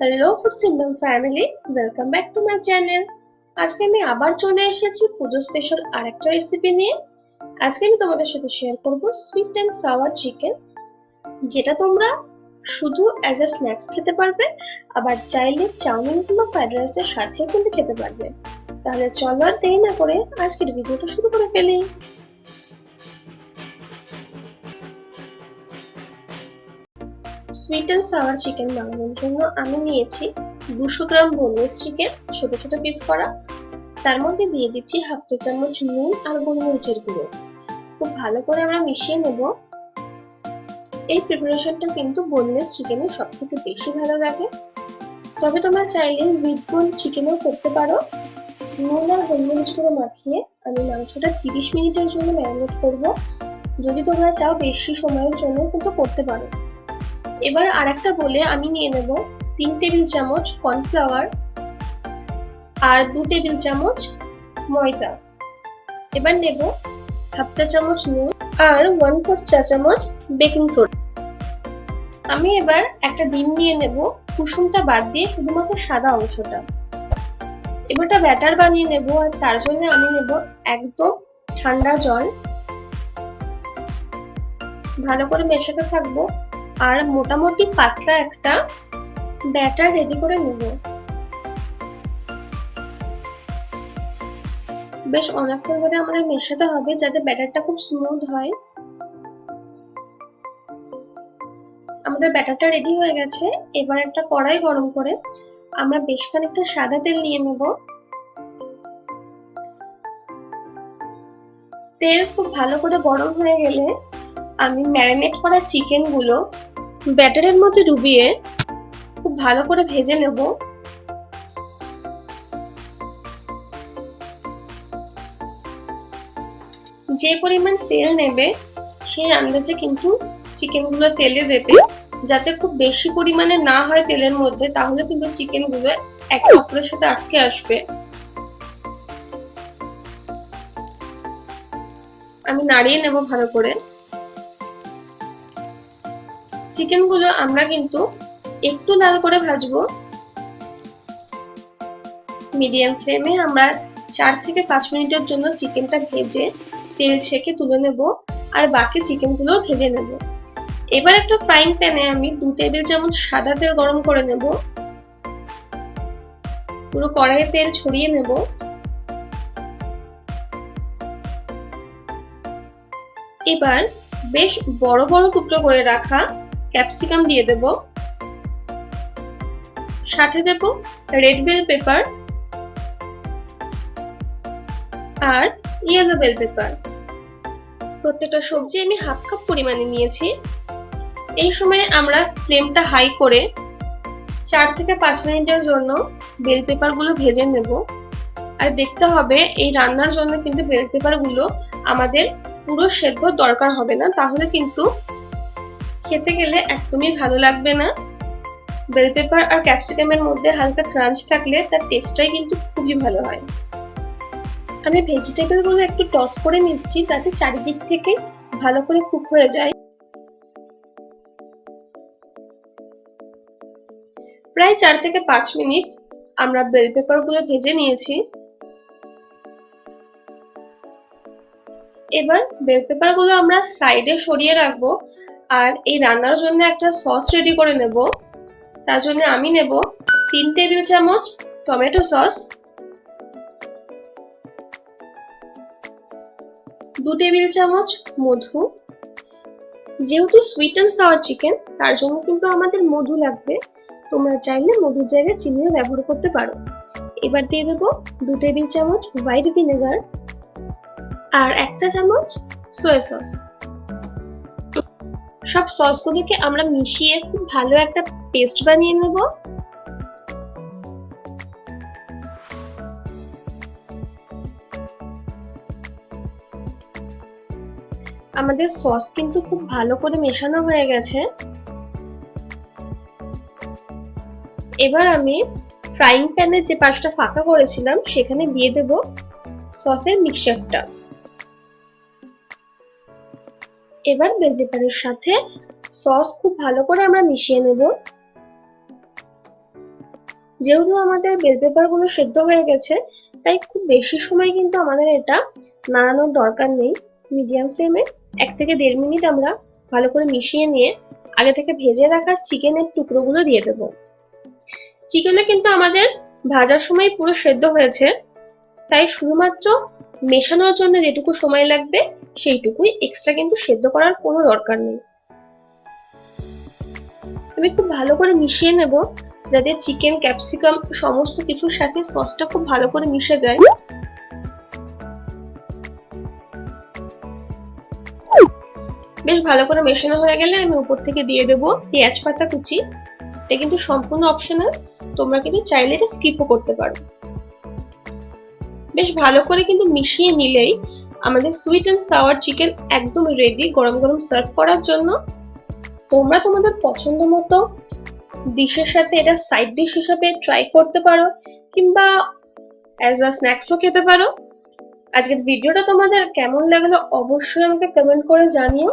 Hello food symbol family welcome back to my channel আজকে আমি আবার চলে এসেছি পুজো স্পেশাল আরেকটা রেসিপি নিয়ে। আজকে আমি তোমাদের সাথে শেয়ার করব সুইট অ্যান্ড সাওয়ার চিকেন যেটা তোমরা শুধু অ্যাজ এ স্ন্যাক্স খেতে পারবে, আবার চাইলে চাউমিন কিংবা ফ্রাইড রাইসের সাথেও কিন্তু খেতে পারবে। তাহলে চলো আর দেরি না করে আজকের ভিডিওটা শুরু করে ফেলি। সুইট অ্যান্ড সাওয়ার চিকেন বানানোর জন্য আমি নিয়েছি দুশো গ্রাম বোনলেস চিকেন ছোট ছোট পিস করা। তার মধ্যে দিয়ে দিচ্ছি হাফ চা চামচ নুন আর গোলমরিচের গুঁড়ো। খুব ভালো করে আমরা মিশিয়ে নেব। এই প্রিপারেশনটা কিন্তু বোনলেস চিকেনের সব থেকে বেশি ভালো লাগে। তবে তোমরা চাইলে উইথ বোন চিকেনও করতে পারো। নুন আর গোলমরিচ গুঁড়ো মাখিয়ে আমি মাংসটা তিরিশ মিনিটের জন্য ম্যারিনেট করব। যদি তোমরা চাও বেশি সময়ের জন্য কিন্তু করতে পারো। এবার আর একটা বলে আমি নিয়ে নেব তিন টেবিল চামচ কর্নফ্লাওয়ার আর দু টেবিল চামচ ময়দা। এবার নেব হাফ চা চামচ নুন আর ওয়ান ফোর চা চামচ বেকিং সোডা আমি এবার একটা ডিম নিয়ে নেব, কুসুমটা বাদ দিয়ে শুধুমাত্র সাদা অংশটা। এবারটা ব্যাটার বানিয়ে নেব আর তার জন্য আমি নেব একদম ঠান্ডা জল। ভালো করে মেশাতে থাকব। আর মোটামুটি পাতলা একটা ব্যাটার রেডি করে নেব। বেশ অনেকক্ষণ ধরে আমাদের মেশাতে হবে যাতে ব্যাটারটা খুব স্মুথ হয়। আমাদের ব্যাটারটা রেডি হয়ে গেছে। এবার একটা কড়াই গরম করে আমরা বেশ খানিকটা সাদা তেল নিয়ে নেব। তেল খুব ভালো করে গরম হয়ে গেলে আমি ম্যারিনেট করা চিকেনগুলো ব্যাটারের মধ্যে ডুবিয়ে খুব ভালো করে ভেজে নেব। যে পরিমাণ তেল নেবে, সেই আন্দাজে কিন্তু চিকেনগুলো তেলে দেবে। যাতে খুব বেশি পরিমাণে না হয় তেলের মধ্যে, তাহলে কিন্তু চিকেনগুলো একে অপরের সাথে আটকে আসবে। আমি নাড়িয়ে নেব ভালো করে। চিকেনগুলো আমরা কিন্তু একটু লাল করে ভাজবো। মিডিয়াম ফ্লেমে আমরা চার থেকে পাঁচ মিনিটের জন্য চিকেনটা ভেজে তেল ছেঁকে তুলে নেব আর বাকি চিকেনগুলো ভেজে নেব। এবার একটা ফ্রাইং প্যানে আমি দু টেবিল চামচ সাদা তেল গরম করে নেব। পুরো কড়াইয়ে তেল ছড়িয়ে নেব। এবার বেশ বড় বড় টুকরো করে রাখা ক্যাপসিকাম দিয়ে দেব। সাথে দেব রেড বেল পেপার আর ইয়েলো বেল পেপার। প্রত্যেকটা সবজি আমি হাফ কাপ পরিমাণে নিয়েছি। এই সময় আমরা ফ্লেমটা হাই করে চার থেকে পাঁচ মিনিটের জন্য বেল পেপারগুলো ভেজে নেব। আর দেখতে হবে এই রান্নার জন্য কিন্তু বেল পেপারগুলো আমাদের পুরো সেদ্ধ দরকার হবে না, তাহলে কিন্তু খেতে গেলে একদমই ভালো লাগবে না। বেল পেপার আর ক্যাপসিকামের মধ্যে হালকা ক্রাঞ্চ থাকলে তার টেস্টটাই কিন্তু খুবই ভালো হয়। আমি ভেজিটেবলগুলো একটু টস করে নিচ্ছি যাতে চারিদিক থেকে ভালো করে কুক হয়ে যায়। প্রায় চার থেকে পাঁচ মিনিট আমরা বেল পেপারগুলো ভেজে নিয়েছি। এবার বেল পেপারগুলো আমরা সাইডে সরিয়ে রাখব। আর এই রান্নার জন্য একটা সস রেডি করে নেব। তার জন্য আমি নেব তিন টেবিল চামচ টমেটো সস দু টেবিল চামচ মধু। যেহেতু সুইট অ্যান্ড সাওয়ার চিকেন তার জন্য কিন্তু আমাদের মধু লাগবে। তোমরা চাইলে মধুর জায়গায় চিনিও ব্যবহার করতে পারো। এবার দিয়ে দেবো দু টেবিল চামচ হোয়াইট ভিনেগার আর একটা চামচ সোয়া সস সব সসগুলোকে আমরা মিশিয়ে খুব ভালো একটা পেস্ট বানিয়ে নেব। আমাদের সস কিন্তু খুব ভালো করে মেশানো হয়ে গেছে। এবার আমি ফ্রাইং প্যানের যে পাশটা ফাঁকা করেছিলাম, সেখানে দিয়ে দেব সসের মিক্সচারটা। এবার বেল পেপারের সাথে সস খুব ভালো করে আমরা মিশিয়ে নেব। যেহেতু আমাদের বেল পেপারগুলো সেদ্ধ হয়ে গেছে, তাই খুব বেশি সময় কিন্তু আমাদের এটা নাড়ানোর দরকার নেই। মিডিয়াম ফ্লেমে এক থেকে দেড় মিনিট আমরা ভালো করে মিশিয়ে নিয়ে আগে থেকে ভেজে রাখা চিকেনের টুকরোগুলো দিয়ে দেব। চিকেনে কিন্তু আমাদের ভাজার সময় পুরো সেদ্ধ হয়েছে, তাই শুধুমাত্র মেশানোর জন্য যেটুকু সময় লাগবে, সেইটুকুই এক্সট্রা কিন্তু সেদ্ধ করার কোনো দরকার নেই। আমি খুব ভালো করে মিশিয়ে নেব, যাতে চিকেন ক্যাপসিকাম সমস্ত কিছুর সাথে সসটা খুব ভালো করে মিশে যায়। বেশ ভালো করে মেশানো হয়ে গেলে আমি উপর থেকে দিয়ে দেব পেঁয়াজ পাতা কুচি। এটা কিন্তু সম্পূর্ণ অপশনাল তোমরা কিন্তু চাইলে এটা স্কিপও করতে পারো। বেশ ভালো করে কিন্তু মিশিয়ে নিলেই আমাদের সুইট অ্যান্ড সাওয়ার চিকেন একদম রেডি গরম গরম সার্ভ করার জন্য। তোমরা তোমাদের পছন্দ মতো ডিশের সাথে এটা সাইড ডিশ হিসাবে ট্রাই করতে পারো, কিংবা অ্যাজ আ স্ন্যাক্সও খেতে পারো। আজকের ভিডিওটা তোমাদের কেমন লাগল অবশ্যই আমাকে কমেন্ট করে জানিও।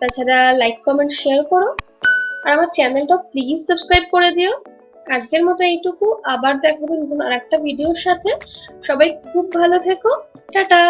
তাছাড়া লাইক কমেন্ট শেয়ার করো। আর আমার চ্যানেলটা প্লিজ সাবস্ক্রাইব করে দিও। আজকের মতো এইটুকু। আবার দেখাবো নতুন আর একটা ভিডিওর সাথে। সবাই খুব ভালো থেকো। টাটা!